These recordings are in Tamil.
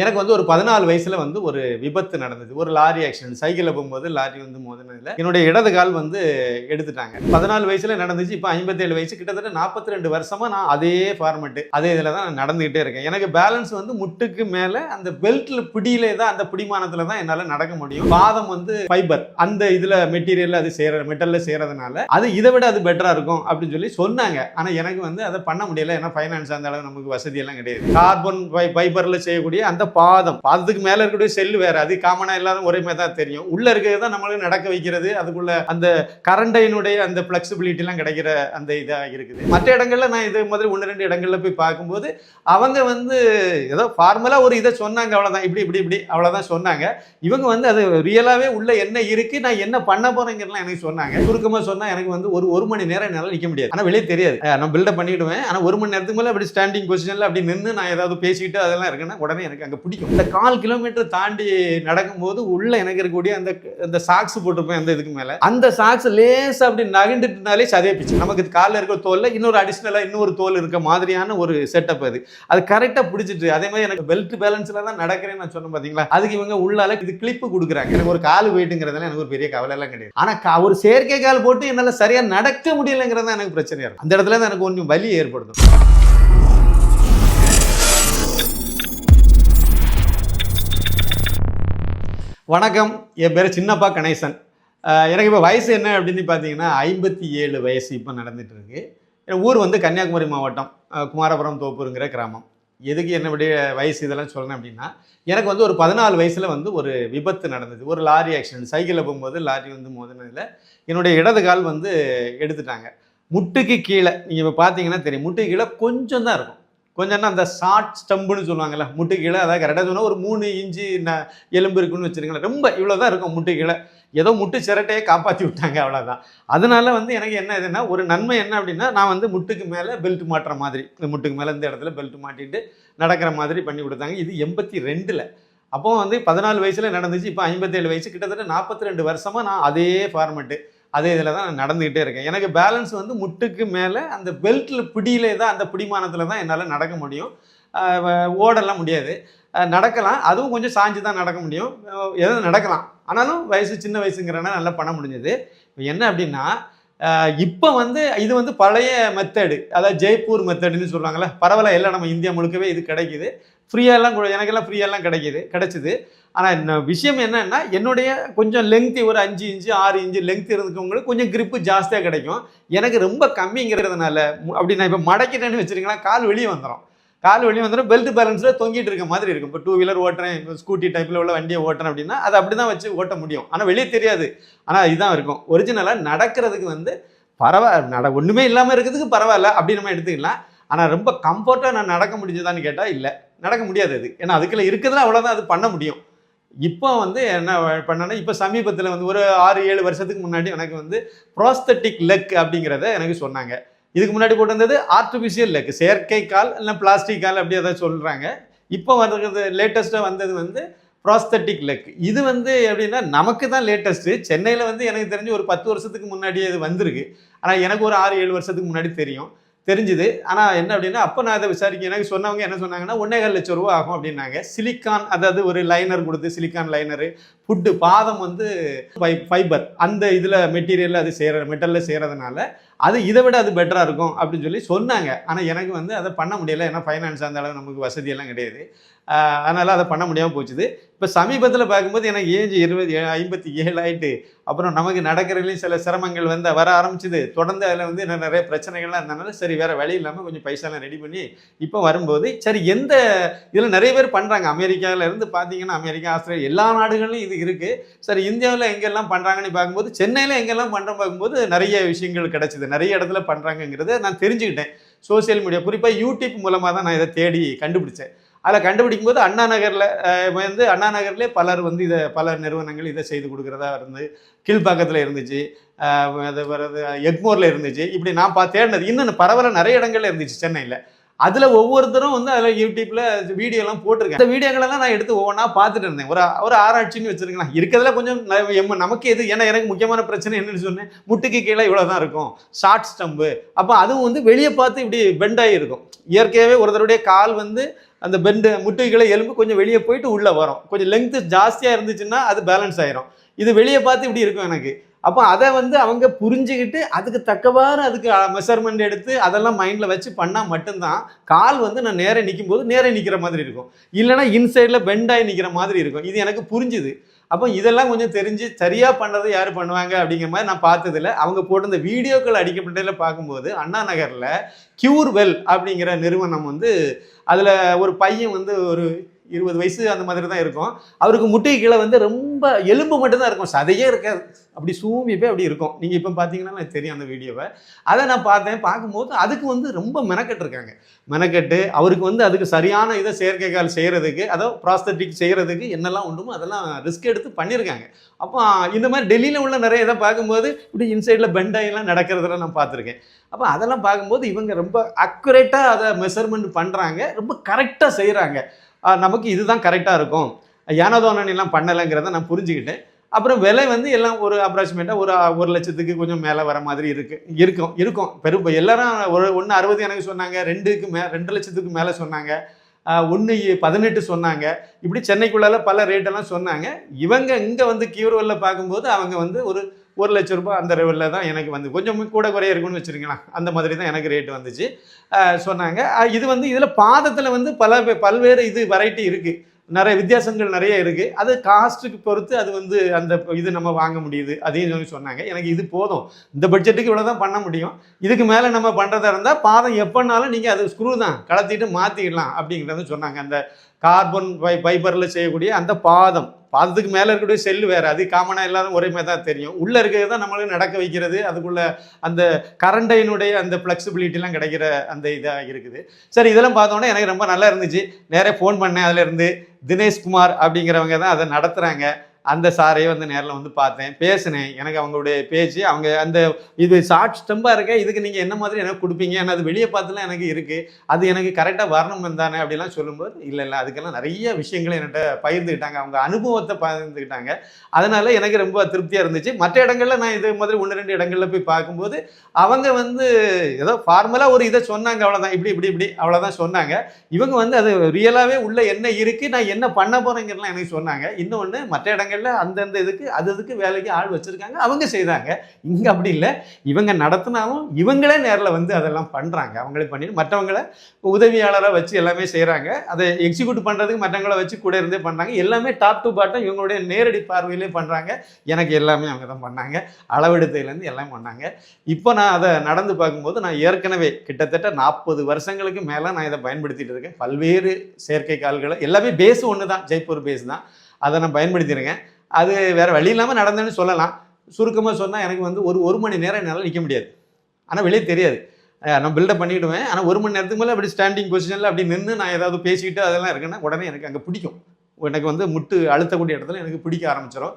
எனக்கு வந்து ஒரு பதினாலு வயசுல வந்து ஒரு விபத்து நடந்தது. ஒரு லாரி ஆக்சிடென்ட் சைக்கிளில் போகும்போது லாரி வந்து மோதினதுல என்னுடைய இடது கால் வந்து எடுத்துட்டாங்க. பதினாலு வயசுல நடந்துச்சு. இப்போ ஐம்பத்தேழு வயசு. கிட்டத்தட்ட நாற்பத்தி ரெண்டு வருஷமா நான் அதே ஃபார்மெட்டு அதே இதில் தான் நான் நடந்துகிட்டே இருக்கேன். எனக்கு பேலன்ஸ் வந்து முட்டுக்கு மேலே அந்த பெல்ட்ல பிடியிலே தான் அந்த பிடிமானத்தில் தான் என்னால் நடக்க முடியும். பாதம் வந்து ஃபைபர் அந்த இதில் மெட்டீரியல் அது சேர மெட்டலில் சேரதுனால அது இதை விட அது பெட்டராக இருக்கும் அப்படின்னு சொல்லி சொன்னாங்க. ஆனால் எனக்கு வந்து அதை பண்ண முடியல. ஏன்னா ஃபைனான்ஸ் அந்த அளவு நமக்கு வசதியெல்லாம் கிடையாது. கார்பன் ஃபைபரில் செய்யக்கூடிய அந்த பாதம். பாதத்துக்கு மேலே இருக்கக்கூடிய செல்லு வேற. அது காமனாக எல்லாரும் ஒரே மாதிரி தான் தெரியும். உள்ள இருக்கிறது தான் நம்மளுக்கு நடக்க வைக்கிறது. அதுக்குள்ள அந்த கரண்டையினுடைய அந்த ஃப்ளெக்சிபிலிட்டிலாம் கிடைக்கிற அந்த இதாக இருக்குது. மற்ற இடங்கள்ல நான் இது மாதிரி ஒன்று ரெண்டு இடங்கள்ல போய் பார்க்கும்போது அவங்க வந்து ஏதோ ஃபார்மலாக ஒரு இதை சொன்னாங்க அவ்வளோதான் இப்படி இப்படி இப்படி அவ்வளோதான் சொன்னாங்க. இவங்க வந்து அது ரியலாகவே உள்ள என்ன இருக்கு நான் என்ன பண்ண போறேங்கிறலாம் எனக்கு சொன்னாங்க. சுருக்கமாக சொன்னால் எனக்கு வந்து ஒரு ஒரு மணி நேரம் என்னால் நிற்க முடியாது. ஆனால் வெளியே தெரியாது. நான் பில்டப் பண்ணிவிடுவேன் ஆனால் ஒரு மணி நேரத்துக்கு மேலே அப்படி ஸ்டாண்டிங் பொசிஷனில் அப்படி நின்று நான் ஏதாவது பேசிக்கிட்டு அதெல்லாம் இருக்குன்னா உடனே எனக்கு அங்கே பிடிக்கும். இந்த கால் கிலோமீட்டர் தாண்டி நடக்கும்போது உள்ள எனக்கு இருக்கக்கூடிய அந்த அந்த சாக்ஸ் போட்டிருப்பேன் அந்த இதுக்கு மேலே. அந்த சாக்ஸ் லேஸ் அப்படி நகண்டுட்டுனாலே சதே பிச்சு நமக்கு காலில் இருக்கிற தோலில் இன்னொரு அடிஷ்னலாக இன்னொரு தோல் இருக்க மாதிரியான ஒரு செட்டப் அது. அது கரெக்டாக பிடிச்சிட்டு அதே மாதிரி எனக்கு பெல்ட் பேலன்ஸில் தான் நடக்கிறேன்னு நான் சொன்னேன் பார்த்தீங்களா அதுக்கு இவங்க உள்ளால இது கிளிப்பு கொடுக்குறாங்க. எனக்கு ஒரு கால் வெயிட்டுங்கிறதுல எனக்கு ஒரு பெரிய கவலை எல்லாம் கிடையாது. ஆனால் ஒரு செயற்கை கால் போட்டு என்னால் சரியாக நடக்க முடியலைங்கிறது தான் எனக்கு பிரச்சனையாக இருக்கும். அந்த இடத்துல தான் எனக்கு கொஞ்சம் வலி ஏற்படுத்தும். வணக்கம். என் பேர் சின்னப்பா கணேசன். எனக்கு இப்போ வயசு என்ன அப்படின்னு பார்த்தீங்கன்னா ஐம்பத்தி ஏழு வயசு இப்போ நடந்துட்டு இருக்கு என் ஊர் வந்து கன்னியாகுமரி மாவட்டம் குமாரபுரம் தோப்பூருங்கிற கிராமம். எதுக்கு என்னுடைய வயசு இதெல்லாம் சொல்லணும் அப்படின்னா எனக்கு வந்து ஒரு பதினாலு வயசில் வந்து ஒரு விபத்து நடந்தது. ஒரு லாரி ஆக்சிடென்ட். சைக்கிளில் போகும்போது லாரி வந்து மோதினதில் என்னுடைய இடது கால் வந்து எடுத்துட்டாங்க. முட்டுக்கு கீழே நீங்கள் இப்போ பார்த்தீங்கன்னா தெரியும். முட்டுக்கு கீழே கொஞ்சம் தான் இருக்கும். கொஞ்சம்னா அந்த ஷார்ட் ஸ்டம்புன்னு சொல்லுவாங்கல்ல முட்டு கீழே அதாவது கரெக்டாக சொன்னால் ஒரு மூணு இன்ச்சு எலும்பு இருக்குன்னு வச்சுருங்களேன் ரொம்ப இவ்வளோ தான் இருக்கும் முட்டு கீழே ஏதோ முட்டு சிரட்டையே காப்பாற்றி விட்டாங்க அவ்வளோதான் அதனால வந்து எனக்கு என்ன இதுன்னா ஒரு நன்மை என்ன அப்படின்னா நான் வந்து முட்டுக்கு மேலே பெல்ட் மாட்டுற மாதிரி இந்த முட்டுக்கு மேலே இந்த இடத்துல பெல்ட் மாட்டிட்டு நடக்கிற மாதிரி பண்ணி கொடுத்தாங்க. இது எண்பத்தி ரெண்டில். அப்போ வந்து பதினாலு வயசில் நடந்துச்சு இப்போ ஐம்பத்தேழு வயசு. கிட்டத்தட்ட நாற்பத்தி ரெண்டு வருஷமாக நான் அதே ஃபார்மெட்டு அதே இதில் தான் நான் நடந்துக்கிட்டே இருக்கேன். எனக்கு பேலன்ஸ் வந்து முட்டுக்கு மேலே அந்த பெல்ட்டில் பிடியிலே தான் அந்த பிடிமானத்தில் தான் என்னால் நடக்க முடியும். ஓடலாம் முடியாது. நடக்கலாம். அதுவும் கொஞ்சம் சாஞ்சு தான் நடக்க முடியும். எதுவும் நடக்கலாம். ஆனாலும் வயசு சின்ன வயசுங்கிறனால நல்லா பண்ண முடிஞ்சது. என்ன அப்படின்னா இப்போ வந்து இது வந்து பழைய மெத்தடு அதாவது ஜெய்ப்பூர் மெத்தடுன்னு சொல்லுவாங்கள்ல பரவாயில்ல எல்லாம் நம்ம இந்தியா முழுக்கவே இது கிடைக்குது. ஃப்ரீயாலாம் எனக்கெல்லாம் ஃப்ரீயாலாம் கிடைக்கிது கிடைச்சிது. ஆனால் விஷயம் என்னென்னா என்னுடைய கொஞ்சம் லெங்க்தி ஒரு அஞ்சு இன்ச்சு ஆறு இன்ச்சு லெங்க் இருந்துக்கவங்களுக்கு கொஞ்சம் கிரிப்பு ஜாஸ்தியாக கிடைக்கும். எனக்கு ரொம்ப கம்மிங்கிறதுனால அப்படி நான் இப்போ மடக்கிட்டேன்னு வச்சுருங்களேன் கால் வெளியே வந்துடும் கால் வெளியே வந்துடும் பெல்ட் பேலன்ஸில் தொங்கிட்டு இருக்க மாதிரி இருக்கும். இப்போ டூ வீலர் ஓட்டுறேன் ஸ்கூட்டி டைப்பில் உள்ள வண்டியை ஓட்டுறேன் அப்படின்னா அது அப்படி தான் வச்சு ஓட்ட முடியும். ஆனால் வெளியே தெரியாது. ஆனால் இதுதான் இருக்கும். ஒரிஜினலாக நடக்கிறதுக்கு வந்து பரவாயில்ல நட ஒன்றுமே இல்லாமல் இருக்கிறதுக்கு பரவாயில்ல அப்படி நம்ம எடுத்துக்கலாம். ஆனால் ரொம்ப கம்ஃபர்ட்டாக நான் நடக்க முடிஞ்சதான்னு கேட்டால் இல்லை. நடக்க முடியாது அது. ஏன்னா அதுக்குள்ள இருக்கிறதுல அவ்வளோதான் அது பண்ண முடியும். இப்போ வந்து என்ன பண்ணேன்னா இப்போ சமீபத்தில் வந்து ஒரு ஆறு ஏழு வருஷத்துக்கு முன்னாடி எனக்கு வந்து ப்ராஸ்தட்டிக் லெக் அப்படிங்கிறத எனக்கு சொன்னாங்க. இதுக்கு முன்னாடி போட்டு வந்தது ஆர்டிஃபிஷியல் லெக் செயற்கை கால் இல்லை பிளாஸ்டிக் கால் அப்படி ஏதாவது சொல்கிறாங்க இப்போ வந்தது லேட்டஸ்ட்டாக வந்தது வந்து ப்ராஸ்தட்டிக் லெக் இது வந்து எப்படின்னா நமக்கு தான் லேட்டஸ்ட்டு சென்னையில் வந்து எனக்கு தெரிஞ்சு ஒரு பத்து வருஷத்துக்கு முன்னாடியே இது வந்திருக்கு. ஆனால் எனக்கு ஒரு ஆறு ஏழு வருஷத்துக்கு முன்னாடி தெரியும். தெரிஞ்சுது. ஆனால் என்ன அப்படின்னா அப்போ நான் அதை விசாரிக்க எனக்கு சொன்னவங்க என்ன சொன்னாங்கன்னா ஒன்னேகால் லட்சம் ரூபா ஆகும் அப்படின்னாங்க. சிலிக்கான் அதாவது ஒரு லைனர் கொடுத்து சிலிக்கான் லைனரு ஃபுட்டு பாதம் வந்து ஃபைபர் அந்த இதில் மெட்டீரியலில் அது செய்கிற மெட்டலில் செய்கிறதுனால அது இதை விட அது பெட்டராக இருக்கும் அப்படின்னு சொல்லி சொன்னாங்க. ஆனால் எனக்கு வந்து அதை பண்ண முடியலை. ஏன்னா ஃபைனான்ஸ் அந்த அளவு நமக்கு வசதியெல்லாம் கிடையாது. அதனால் அதை பண்ண முடியாமல் போச்சுது. இப்போ சமீபத்தில் பார்க்கும்போது எனக்கு ஏஜ் இருபது ஐம்பத்தி ஏழு ஆயிட்டு. அப்புறம் நமக்கு நடக்கிறதுலையும் சில சிரமங்கள் வந்து வர ஆரம்பிச்சுது. தொடர்ந்து அதில் வந்து என்ன நிறைய பிரச்சனைகள்லாம் இருந்தனால சரி வேறு வழி இல்லாமல் கொஞ்சம் பைசாலாம் ரெடி பண்ணி இப்போ வரும்போது சரி எந்த இதில் நிறைய பேர் பண்ணுறாங்க அமெரிக்காவில் இருந்து பார்த்தீங்கன்னா அமெரிக்கா ஆஸ்திரேலியா எல்லா நாடுகளிலும் இது இருக்குது சரி இந்தியாவில் எங்கெல்லாம் பண்ணுறாங்கன்னு பார்க்கும்போது சென்னையில் எங்கெல்லாம் பண்ணுறோம் பார்க்கும்போது நிறைய விஷயங்கள் கிடச்சிது. நிறைய இடத்துல பண்ணுறாங்கங்கிறத நான் தெரிஞ்சுக்கிட்டேன். சோஷியல் மீடியா குறிப்பாக யூடியூப் மூலமாக தான் நான் இதை தேடி கண்டுபிடிச்சேன். அதில் கண்டுபிடிக்கும் போது அண்ணா நகரில் வந்து அண்ணா நகர்லேயே பலர் வந்து இதை பல நிறுவனங்கள் இதை செய்து கொடுக்குறதா இருந்து கீழ்ப்பாக்கத்தில் இருந்துச்சு அது வர்றது எக்மோரில் இருந்துச்சு. இப்படி நான் பா தேடினது. இன்னும் பரவாயில்ல நிறைய இடங்கள்ல இருந்துச்சு சென்னையில். அதில் ஒவ்வொருத்தரும் வந்து அதில் யூடியூப்பில் வீடியோலாம் போட்டிருக்கேன். அந்த வீடியோங்களெல்லாம் நான் எடுத்து ஒவ்வொன்றா பார்த்துட்டு இருந்தேன். ஒரு ஒரு ஆராய்ச்சின்னு வச்சுருக்கலாம். இருக்கிறதுல கொஞ்சம் எம்ம- நமக்கு எது ஏன்னா எனக்கு முக்கியமான பிரச்சனை என்னன்னு சொன்னேன். முட்டுக்கு கீழே இவ்வளோ தான் இருக்கும். ஷார்ட் ஸ்டம்பு அப்போ அதுவும் வந்து வெளியே பார்த்து இப்படி பெண்டாகி இருக்கும். இயற்கையாகவே ஒருத்தருடைய கால் வந்து அந்த பெண்டு முட்டுகளை எலும்பு கொஞ்சம் வெளியே போயிட்டு உள்ளே வரும். கொஞ்சம் லெங்க்த்து ஜாஸ்தியாக இருந்துச்சுன்னா அது பேலன்ஸ் ஆயிரும். இது வெளியே பார்த்து இப்படி இருக்கும் எனக்கு. அப்போ அதை வந்து அவங்க புரிஞ்சுக்கிட்டு அதுக்கு தக்கவாறு அதுக்கு மெஷர்மெண்ட் எடுத்து அதெல்லாம் மைண்டில் வச்சு பண்ணால் மட்டும்தான் கால் வந்து நான் நேராக நிற்கும் போது நேராக நிற்கிற மாதிரி இருக்கும். இல்லைன்னா இன்சைடில் பெண்டாகி நிற்கிற மாதிரி இருக்கும். இது எனக்கு புரிஞ்சுது. அப்போ இதெல்லாம் கொஞ்சம் தெரிஞ்சு சரியாக பண்ணுறது யார் பண்ணுவாங்க அப்படிங்கிற மாதிரி நான் பார்த்ததில்ல. அவங்க போட்டு இந்த வீடியோக்கள் அடிக்கப்பட்டதில் பார்க்கும்போது அண்ணா நகரில் கியூர் வெல் அப்படிங்கிற நிறுவனம் வந்து அதில் ஒரு பையன் வந்து ஒரு இருபது வயசு அந்த மாதிரி தான் இருக்கும். அவருக்கு முட்டை கீழே வந்து ரொம்ப எலும்பு மட்டும்தான் இருக்கும். சதையே இருக்காது. அப்படி சூம்பி போய் அப்படி இருக்கும். நீங்கள் இப்போ பார்த்தீங்கன்னா எனக்கு தெரியும் அந்த வீடியோவை. அதை நான் பார்த்தேன். பார்க்கும்போது அதுக்கு வந்து ரொம்ப மெனக்கெட்டிருக்காங்க மெனக்கெட்டு அவருக்கு வந்து அதுக்கு சரியான இதை செயற்கைக்கால் செய்கிறதுக்கு அதாவது ப்ராஸ்தட்டிக் செய்கிறதுக்கு என்னெல்லாம் உண்டுமோ அதெல்லாம் ரிஸ்க் எடுத்து பண்ணியிருக்காங்க. அப்போ இந்த மாதிரி டெல்லியில் உள்ள நிறைய இதை பார்க்கும்போது இப்படி இன்சைடில் பெண்டாயெல்லாம் நடக்கிறதெல்லாம் நான் பார்த்துருக்கேன். அப்போ அதெல்லாம் பார்க்கும்போது இவங்க ரொம்ப அக்குரேட்டாக அதை மெஷர்மெண்ட் பண்ணுறாங்க ரொம்ப கரெக்டாக செய்கிறாங்க நமக்கு இதுதான் கரெக்டாக இருக்கும். ஏனதோனன் எல்லாம் பண்ணலைங்கிறத நான் புரிஞ்சுக்கிட்டேன். அப்புறம் விலை வந்து எல்லாம் ஒரு அப்ராக்சிமேட்டாக ஒரு ஒரு லட்சத்துக்கு கொஞ்சம் மேலே வர மாதிரி இருக்கு. இருக்கும் இருக்கும். பெரும் எல்லாரும் ஒரு ஒன்று அறுபது எனக்கு சொன்னாங்க ரெண்டுக்கு மே ரெண்டு லட்சத்துக்கு மேலே சொன்னாங்க. ஒன்று பதினெட்டு சொன்னாங்க. இப்படி சென்னைக்குள்ளால பல ரேட்டெல்லாம் சொன்னாங்க. இவங்க இங்கே வந்து கியூர்வெல்ல பார்க்கும்போது அவங்க வந்து ஒரு ஒரு லட்ச ரூபாய் அந்த லெவலில் தான் எனக்கு வந்து கொஞ்சம் கூட குறைய இருக்குன்னு வச்சுருக்கலாம் அந்த மாதிரி தான் எனக்கு ரேட் வந்துச்சு. சொன்னாங்க. இது வந்து இதில் பாதத்தில் வந்து பல பல்வேறு இது வெரைட்டி இருக்குது நிறைய வித்தியாசங்கள் நிறைய இருக்குது அது காஸ்ட்டுக்கு பொறுத்து அது வந்து அந்த இது நம்ம வாங்க முடியுது அதையும் சொல்லி சொன்னாங்க. எனக்கு இது போதும். இந்த பட்ஜெட்டுக்கு இவ்வளோ தான் பண்ண முடியும். இதுக்கு மேலே நம்ம பண்ணுறதா இருந்தால் பாதம் எப்போனாலும் நீங்கள் அது ஸ்க்ரூ தான். கலத்திட்டு மாற்றிடலாம் அப்படிங்கிறத சொன்னாங்க. அந்த கார்பன் ஃபை ஃபைபரில் செய்யக்கூடிய அந்த பாதம். பாதத்துக்கு மேலே இருக்கக்கூடிய செல்லு வேறு. அது காமனாக எல்லாரும் ஒரே மாதிரி தான் தெரியும். உள்ளே இருக்கிறது தான் நம்மளுக்கு நடக்க வைக்கிறது. அதுக்குள்ள அந்த கரண்டையினுடைய அந்த ஃப்ளெக்சிபிலிட்டிலாம் கிடைக்கிற அந்த இதாக இருக்குது. சரி இதெல்லாம் பார்த்தோன்னே எனக்கு ரொம்ப நல்லா இருந்துச்சு. நேராக ஃபோன் பண்ணேன். அதிலேருந்து தினேஷ்குமார் அப்படிங்கிறவங்க தான் அதை நடத்துகிறாங்க அந்த சாரையே வந்து நேரில் வந்து பார்த்தேன் பேசினேன். எனக்கு அவங்களுடைய பேச்சு அவங்க அந்த இது ஷார்ட் ஸ்டெம்பாக இருக்க இதுக்கு நீங்கள் என்ன மாதிரி எனக்கு கொடுப்பீங்க? ஏன்னா அது வெளியே பார்த்துலாம் எனக்கு இருக்குது அது எனக்கு கரெக்டாக வரணும் தானே அப்படிலாம் சொல்லும்போது இல்லை இல்லை அதுக்கெல்லாம் நிறைய விஷயங்களை என்கிட்ட பகிர்ந்துக்கிட்டாங்க. அவங்க அனுபவத்தை பகிர்ந்துக்கிட்டாங்க. அதனால் எனக்கு ரொம்ப திருப்தியாக இருந்துச்சு. மற்ற இடங்களில் நான் இது மாதிரி ஒன்று ரெண்டு இடங்களில் போய் பார்க்கும்போது அவங்க வந்து ஏதோ ஃபார்மலாக ஒரு இதை சொன்னாங்க அவ்வளோதான் இப்படி இப்படி இப்படி அவ்வளோதான் சொன்னாங்க. இவங்க வந்து அது ரியலாகவே உள்ள என்ன இருக்குது நான் என்ன பண்ண போகிறேங்கிறலாம் எனக்கு சொன்னாங்க. இன்னொன்று மற்ற இடங்கள் இடங்கள்ல அந்தந்த இதுக்கு அது இதுக்கு வேலைக்கு ஆள் வச்சுருக்காங்க. அவங்க செய்தாங்க இங்கே அப்படி இல்லை. இவங்க நடத்தினாலும் இவங்களே நேரில் வந்து அதெல்லாம் பண்ணுறாங்க அவங்களே பண்ணிட்டு மற்றவங்கள உதவியாளராக வச்சு எல்லாமே செய்கிறாங்க அதை எக்ஸிக்யூட் பண்ணுறதுக்கு மற்றவங்கள வச்சு கூட இருந்தே பண்ணுறாங்க எல்லாமே டாப் டு பாட்டம் இவங்களுடைய நேரடி பார்வையிலே பண்ணுறாங்க எனக்கு எல்லாமே அவங்க தான் பண்ணாங்க. அளவெடுத்ததுலேருந்து எல்லாம் பண்ணாங்க. இப்போ நான் அதை நடந்து பார்க்கும்போது நான் ஏற்கனவே கிட்டத்தட்ட நாற்பது வருஷங்களுக்கு மேலே நான் இதை பயன்படுத்திட்டு இருக்கேன். பல்வேறு செயற்கை கால்களை எல்லாமே பேஸ் ஒன்று தான் ஜெய்ப்பூர் பேஸ் தான். அதை நான் பயன்படுத்திடுங்க அது வேறு வழி இல்லாமல் நடந்தேன்னு சொல்லலாம். சுருக்கமாக சொன்னால் எனக்கு வந்து ஒரு ஒரு மணி நேரம் என்னால் நிற்க முடியாது. ஆனால் வெளியே தெரியாது. நான் பில்டப் பண்ணிவிடுவேன் ஆனால் ஒரு மணி நேரத்துக்கு மேலே அப்படி ஸ்டாண்டிங் பொசிஷனில் அப்படி நின்று நான் ஏதாவது பேசிக்கிட்டு அதெல்லாம் இருக்கேன்னா உடனே எனக்கு அங்கே பிடிக்கும். எனக்கு வந்து முட்டு அழுத்தக்கூடிய இடத்துல எனக்கு பிடிக்க ஆரம்பிச்சிடும்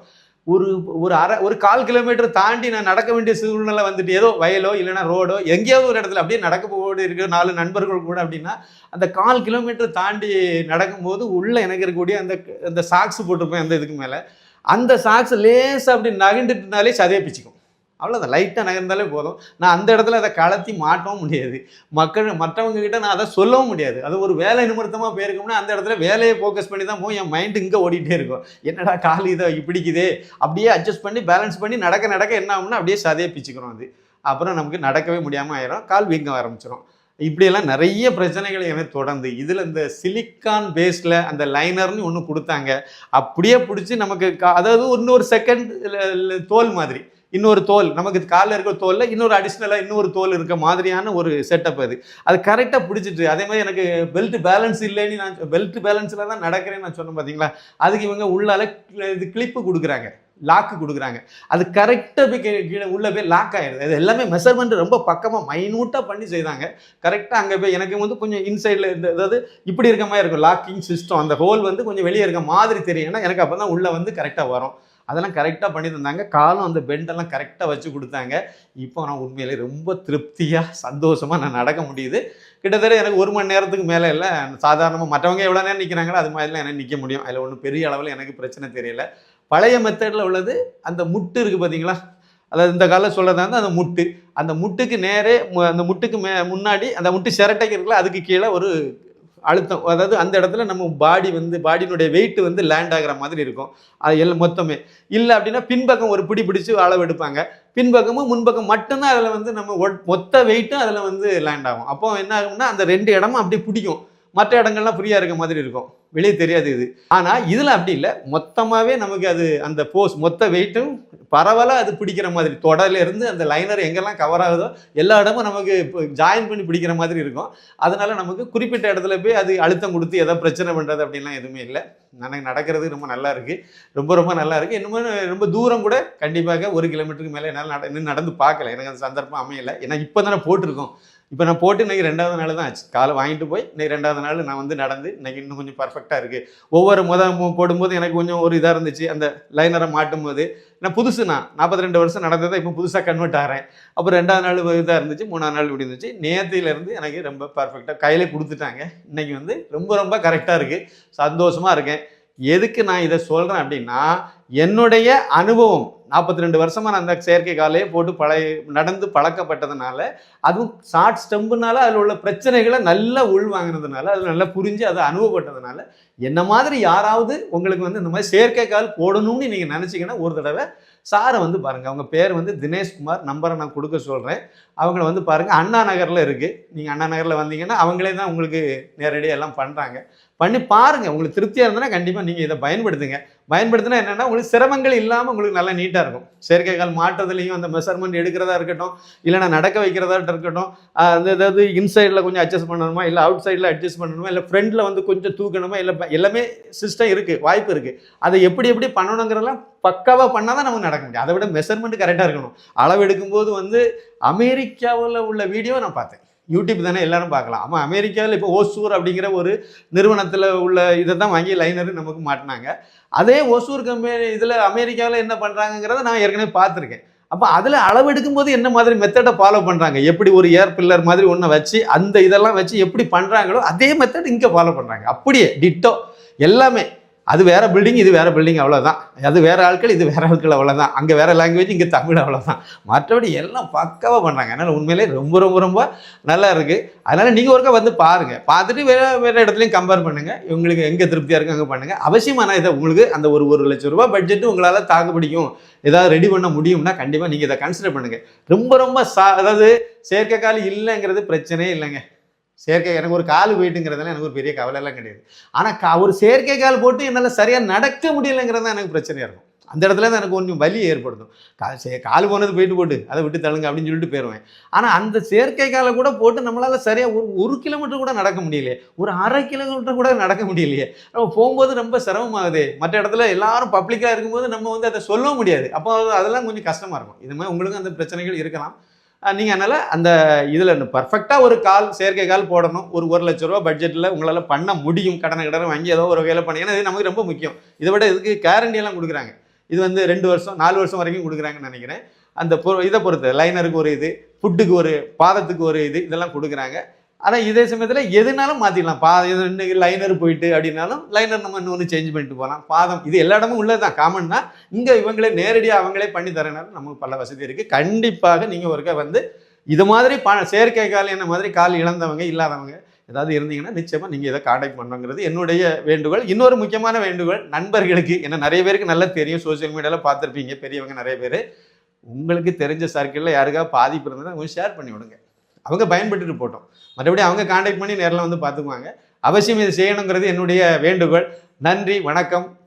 ஒரு ஒரு அரை ஒரு கால் கிலோமீட்டர் தாண்டி நான் நடக்க வேண்டிய சூழ்நிலை வந்துட்டு ஏதோ வயலோ இல்லைன்னா ரோடோ எங்கேயாவது ஒரு இடத்துல அப்படியே நடக்க போடு இருக்க நாலு நண்பர்கள் கூட அப்படின்னா அந்த கால் கிலோமீட்டர் தாண்டி நடக்கும்போது உள்ளே எனக்கு இருக்கக்கூடிய அந்த அந்த சாக்ஸ் போட்டிருப்பேன் அந்த இதுக்கு மேலே. அந்த சாக்ஸ் லேசாக அப்படி நகண்டுட்டுனாலே சதையை பிச்சுக்கும். அவ்வளோதான் லைட்டாக நகர்ந்தாலே போதும். நான் அந்த இடத்துல அதை கலத்தி மாட்டவும் முடியாது. மக்கள் மற்றவங்க கிட்ட நான் அதை சொல்லவும் முடியாது. அது ஒரு வேலை நிமித்தமாக போயிருக்கோம்னா அந்த இடத்துல வேலையை ஃபோக்கஸ் பண்ணி தான் போய் என் மைண்டு இங்கே ஓடிட்டே இருக்கும். என்னடா கால் இதை இப்படிக்குதே? அப்படியே அட்ஜஸ்ட் பண்ணி பேலன்ஸ் பண்ணி நடக்க நடக்க என்ன ஆகும்னா அப்படியே சதையை பிச்சுக்கிறோம் அது. அப்புறம் நமக்கு நடக்கவே முடியாமல் ஆயிரும். கால் வீங்க ஆரம்பிச்சிடும் இப்படியெல்லாம் நிறைய பிரச்சனைகள் எனக்கு தொடர்ந்து. இதில் இந்த சிலிக்கான் பேஸில் அந்த லைனர்னு ஒன்று கொடுத்தாங்க. அப்படியே பிடிச்சி நமக்கு அதாவது இன்னொரு செகண்ட் தோல் மாதிரி. இன்னொரு தோல் நமக்கு காலில் இருக்கிற தோலில் இன்னொரு அடிஷ்னலாக இன்னொரு தோல் இருக்க மாதிரியான ஒரு செட்டப் அது. அது கரெக்டாக பிடிச்சிட்டு அதே மாதிரி எனக்கு பெல்ட் பேலன்ஸ் இல்லைன்னு நான் பெல்ட் பேலன்ஸில் தான் நடக்கிறேன்னு நான் சொன்னேன் பார்த்தீங்களா அதுக்கு இவங்க உள்ளால இது கிளிப்பு கொடுக்குறாங்க லாக்கு கொடுக்குறாங்க. அது கரெக்டாக போய் கீழே கீழே உள்ளே போய் லாக் ஆகிடுது அது எல்லாமே மெஷர்மெண்ட் ரொம்ப பக்கமாக மைனூட்டாக பண்ணி செய்தாங்க. கரெக்டாக அங்கே போய் எனக்கு வந்து கொஞ்சம் இன்சைடில் இந்த அதாவது இப்படி இருக்க மாதிரி இருக்கும் லாக்கிங் சிஸ்டம் அந்த ஹோல் வந்து கொஞ்சம் வெளியே இருக்க மாதிரி தெரியும். ஏன்னா எனக்கு அப்போ தான் உள்ளே வந்து கரெக்டாக வரும். அதெல்லாம் கரெக்டாக பண்ணி தந்தாங்க காலம் அந்த பெண்டெல்லாம் கரெக்டாக வச்சு கொடுத்தாங்க. இப்போ நான் உண்மையிலே ரொம்ப திருப்தியாக சந்தோஷமாக நான் நடக்க முடியுது. கிட்டத்தட்ட எனக்கு ஒரு மணி நேரத்துக்கு மேலே இல்லை. சாதாரணமாக மற்றவங்க எவ்வளோ நேரம் நிற்கிறாங்களோ அது மாதிரிலாம் எனக்கு நிற்க முடியும். அதில் ஒன்றும் பெரிய அளவில் எனக்கு பிரச்சனை தெரியல. பழைய மெத்தடில் உள்ளது அந்த முட்டு இருக்குது பார்த்தீங்களா அதாவது இந்த காலம் சொல்கிறதா இருந்தால் அந்த முட்டு. அந்த முட்டுக்கு நேரே அந்த முட்டுக்கு மே முன்னாடி அந்த முட்டு சிரட்டைக்கு இருக்குல்ல அதுக்கு கீழே ஒரு அழுத்தம் அதாவது அந்த இடத்துல நம்ம பாடி வந்து பாடியினுடைய வெயிட் வந்து லேண்ட் ஆகிற மாதிரி இருக்கும். அது எல்லாம் மொத்தமே. இல்லை அப்படின்னா பின்பக்கம் ஒரு பிடி பிடிச்சி அளவு எடுப்பாங்க. பின்பக்கமும் முன்பக்கம் மட்டும்தான் அதில் வந்து நம்ம ஒட்- மொத்த வெயிட்டும் அதில் வந்து லேண்ட் ஆகும். அப்போ என்ன ஆகும்னா அந்த ரெண்டு இடமும் அப்படியே பிடிக்கும். மற்ற இடங்கள்லாம் ஃப்ரீயாக இருக்க மாதிரி இருக்கும். வெளியே தெரியாது இது. ஆனால் இதில் அப்படி இல்லை. மொத்தமாகவே நமக்கு அது அந்த போஸ் மொத்த வெயிட்டும் பரவலாக அது பிடிக்கிற மாதிரி. தொடர்லேருந்து அந்த லைனர் எங்கெல்லாம் கவர் ஆகுதோ எல்லா இடமும் நமக்கு இப்போ ஜாயின் பண்ணி பிடிக்கிற மாதிரி இருக்கும். அதனால் நமக்கு குறிப்பிட்ட இடத்துல போய் அது அழுத்தம் கொடுத்து எதோ பிரச்சனை பண்ணுறது அப்படின்லாம் எதுவுமே இல்லை. எனக்கு நடக்கிறது ரொம்ப நல்லா இருக்குது ரொம்ப ரொம்ப நல்லா இருக்குது இன்னும் ரொம்ப தூரம் கூட கண்டிப்பாக ஒரு கிலோமீட்டருக்கு மேலே என்னால் நட இன்னும் நடந்து பார்க்கல. எனக்கு அந்த சந்தர்ப்பம் அமையலை. ஏன்னா இப்போ தானே போட்டிருக்கோம். இப்போ நான் போட்டு இன்றைக்கி ரெண்டாவது நாள் தான் ஆச்சு. காலை வாங்கிட்டு போய் இன்றைக்கி ரெண்டாவது நாள் நான் வந்து நடந்து இன்றைக்கி இன்னும் கொஞ்சம் பர்ஃபெக்டாக இருக்குது ஒவ்வொரு முத போடும்போது எனக்கு கொஞ்சம் ஒரு இதாக இருந்துச்சு. அந்த லைனரை மாட்டும் போது நான் புதுசு நான் நாற்பத்தி ரெண்டு வருஷம் நடந்ததை இப்போ புதுசாக கன்வெர்ட் ஆகிறேன் அப்புறம் ரெண்டாவது நாள் இதாக இருந்துச்சு மூணாவது நாள் இப்படி இருந்துச்சு. நேத்தியிலேருந்து எனக்கு ரொம்ப பர்ஃபெக்டாக கையிலே கொடுத்துட்டாங்க. இன்றைக்கி வந்து ரொம்ப ரொம்ப கரெக்டாக இருக்குது சந்தோஷமாக இருக்கேன். எதுக்கு நான் இதை சொல்கிறேன் அப்படின்னா என்னுடைய அனுபவம். நாற்பத்தி ரெண்டு வருஷமாக நான் அந்த செயற்கை காலையே போட்டு பழைய நடந்து பழக்கப்பட்டதுனால அதுவும் ஷார்ட் ஸ்டெம்புனால அதில் உள்ள பிரச்சனைகளை நல்லா உள்வாங்கினதுனால அதில் நல்லா புரிஞ்சு அதை அனுபவப்பட்டதுனால என்ன மாதிரி யாராவது உங்களுக்கு வந்து இந்த மாதிரி செயற்கை கால் போடணும்னு நீங்கள் நினச்சிங்கன்னா ஒரு தடவை சாரை வந்து பாருங்கள் அவங்க பேர் வந்து தினேஷ்குமார் நம்பரை நான் கொடுக்க சொல்கிறேன் அவங்கள வந்து பாருங்கள் அண்ணா நகரில் இருக்குது நீங்கள் அண்ணா நகரில் வந்தீங்கன்னா அவங்களே தான் உங்களுக்கு நேரடியாக எல்லாம் பண்ணுறாங்க பண்ணி பாருங்கள் உங்களுக்கு திருப்தியாக இருந்ததுன்னா கண்டிப்பாக நீங்கள் இதை பயன்படுத்துங்க. பயன்படுத்தினா என்னென்னா உங்களுக்கு சிரமங்கள் இல்லாமல் உங்களுக்கு நல்லா நீட்டாக இருக்கும். செயற்கை கால் மாட்டுறதுலையும் அந்த மெஷர்மெண்ட் எடுக்கிறதா இருக்கட்டும் இல்லைனா நடக்க வைக்கிறதா இருக்கட்டும் அந்த ஏதாவது இன்சைடில் கொஞ்சம் அட்ஜஸ்ட் பண்ணணுமா இல்லை அவுட் சைடில் அட்ஜஸ்ட் பண்ணணுமா இல்லை ஃப்ரண்ட்டில் வந்து கொஞ்சம் தூக்கணுமா இல்லை எல்லாமே சிஸ்டம் இருக்குது வாய்ப்பு இருக்குது அதை எப்படி எப்படி பண்ணணுங்கிறதெல்லாம் பக்காவாக பண்ணால் தான் நமக்கு நடக்க முடியும். அதை விட மெஷர்மெண்ட் கரெக்டாக இருக்கணும். அளவு எடுக்கும்போது வந்து அமெரிக்காவில் உள்ள வீடியோ நான் பார்த்தேன். யூடியூப் தானே எல்லாரும் பார்க்கலாம். ஆமாம் அமெரிக்காவில் இப்போ ஓசூர் அப்படிங்கிற ஒரு நிறுவனத்தில் உள்ள இதை தான் வாங்கி லைனர் நமக்கு மாட்டினாங்க. அதே ஓசூர் கம்பெனி இதில் அமெரிக்காவில் என்ன பண்ணுறாங்கங்கிறத நான் ஏற்கனவே பார்த்துருக்கேன். அப்போ அதில் அளவு எடுக்கும்போது என்ன மாதிரி மெத்தடை ஃபாலோ பண்ணுறாங்க எப்படி ஒரு ஏர் பில்லர் மாதிரி ஒன்றை வச்சு அந்த இதெல்லாம் வச்சு எப்படி பண்ணுறாங்களோ அதே மெத்தட் இங்கே ஃபாலோ பண்ணுறாங்க அப்படியே டிட்டோ எல்லாமே. அது வேறு பில்டிங் இது வேறு பில்டிங் அவ்வளோதான் அது வேறு ஆட்கள் இது வேறு ஆட்கள் அவ்வளோதான் அங்கே வேறு லாங்குவேஜ் இங்கே தமிழ் அவ்வளோதான் மற்றபடி எல்லாம் பக்காவாக பண்ணுறாங்க அதனால் உண்மையிலே ரொம்ப ரொம்ப ரொம்ப நல்லா இருக்குது அதனால் நீங்கள் ஒருக்கா வந்து பாருங்கள் பார்த்துட்டு வேறு வேறு இடத்துலையும் கம்பேர் பண்ணுங்கள் உங்களுக்கு எங்கே திருப்தியாக இருக்குது அங்கே பண்ணுங்கள் அவசியமான இதை உங்களுக்கு அந்த ஒரு ஒரு லட்சம் ரூபாய் பட்ஜெட்டு உங்களால் தாக்கு பிடிக்கும் ஏதாவது ரெடி பண்ண முடியும்னா கண்டிப்பாக நீங்கள் இதை கன்சிடர் பண்ணுங்கள் ரொம்ப ரொம்ப சா அதாவது செயற்கைக்கால் இல்லைங்கிறது பிரச்சனையே இல்லைங்க. செயற்கை எனக்கு ஒரு கால் போயிட்டுங்கிறதுல எனக்கு ஒரு பெரிய கவலைலாம் கிடையாது. ஆனால் ஒரு செயற்கை கால் போட்டு என்னால் சரியாக நடக்க முடியலைங்கிறது தான் எனக்கு பிரச்சனையாக இருக்கும். அந்த இடத்துல தான் எனக்கு கொஞ்சம் வலி ஏற்படுத்தும். கா- சே- கால் போனது போயிட்டு போட்டு அதை விட்டு தழுங்க அப்படின்னு சொல்லிட்டு போயிடுவேன் ஆனால் அந்த செயற்கை காலை கூட போட்டு நம்மளால் சரியாக ஒரு ஒரு கிலோமீட்டர் கூட நடக்க முடியலையே. ஒரு அரை கிலோமீட்டர் கூட நடக்க முடியலையே. நம்ம போகும்போது ரொம்ப சிரமமாகுது. மற்ற இடத்துல எல்லாரும் பப்ளிக்காக இருக்கும்போது நம்ம வந்து அதை சொல்லவும் முடியாது. அப்போ அதெல்லாம் கொஞ்சம் கஷ்டமாக இருக்கும். இது மாதிரி உங்களுக்கும் அந்த பிரச்சனைகள் இருக்கலாம். நீங்கள் அதனால் அந்த இதில் பர்ஃபெக்டாக ஒரு கால் செயற்கை கால் போடணும். ஒரு ஒரு லட்ச ரூபா பட்ஜெட்டில் உங்களால் பண்ண முடியும். கடனை கடனை வாங்கி ஏதோ ஒரு வேலை பண்ணி ஏன்னா இது நமக்கு ரொம்ப முக்கியம். இதை விட இதுக்கு கேரண்டியெல்லாம் கொடுக்குறாங்க. இது வந்து ரெண்டு வருஷம் நாலு வருஷம் வரைக்கும் கொடுக்குறாங்கன்னு நினைக்கிறேன். அந்த பொ இதை பொறுத்து லைனருக்கு ஒரு இது ஃபுட்டுக்கு ஒரு பாதத்துக்கு ஒரு இது இதெல்லாம் கொடுக்குறாங்க. ஆனால் இதே சமயத்தில் எதுனாலும் மாற்றிக்கலாம் பா இது இன்னைக்கு லைனர் போயிட்டு அப்படின்னாலும் லைனர் நம்ம இன்னொன்று சேஞ்ச் பண்ணிட்டு போகலாம். பாதம் இது எல்லா இடமும் உள்ளது தான் காமன் தான். இங்கே இவங்களே நேரடியாக அவங்களே பண்ணி தரனால நமக்கு பல வசதி இருக்குது கண்டிப்பாக நீங்கள் ஒருக்க வந்து இது மாதிரி ப செயற்கை கால் என்ன மாதிரி கால் இழந்தவங்க இல்லாதவங்க ஏதாவது இருந்தீங்கன்னா நிச்சயமாக நீங்கள் இதை காண்டாக்ட் பண்ணுங்கிறது என்னுடைய வேண்டுகோள். இன்னொரு முக்கியமான வேண்டுகோள் நண்பர்களுக்கு. ஏன்னா நிறைய பேருக்கு நல்லா தெரியும். சோஷியல் மீடியாவில் பார்த்துருப்பீங்க பெரியவங்க நிறைய பேர். உங்களுக்கு தெரிஞ்ச சர்க்கிளில் யாருக்காவது பாதிப்பு இருந்ததுன்னா கொஞ்சம் ஷேர் பண்ணி விடுங்க. அவங்க பயன்பட்டுட்டு போட்டோம். மற்றபடி அவங்க காண்டாக்ட் பண்ணி நேரில் வந்து பார்த்துக்குவாங்க. அவசியம் இதை செய்யணுங்கிறது என்னுடைய வேண்டுகோள். நன்றி வணக்கம்.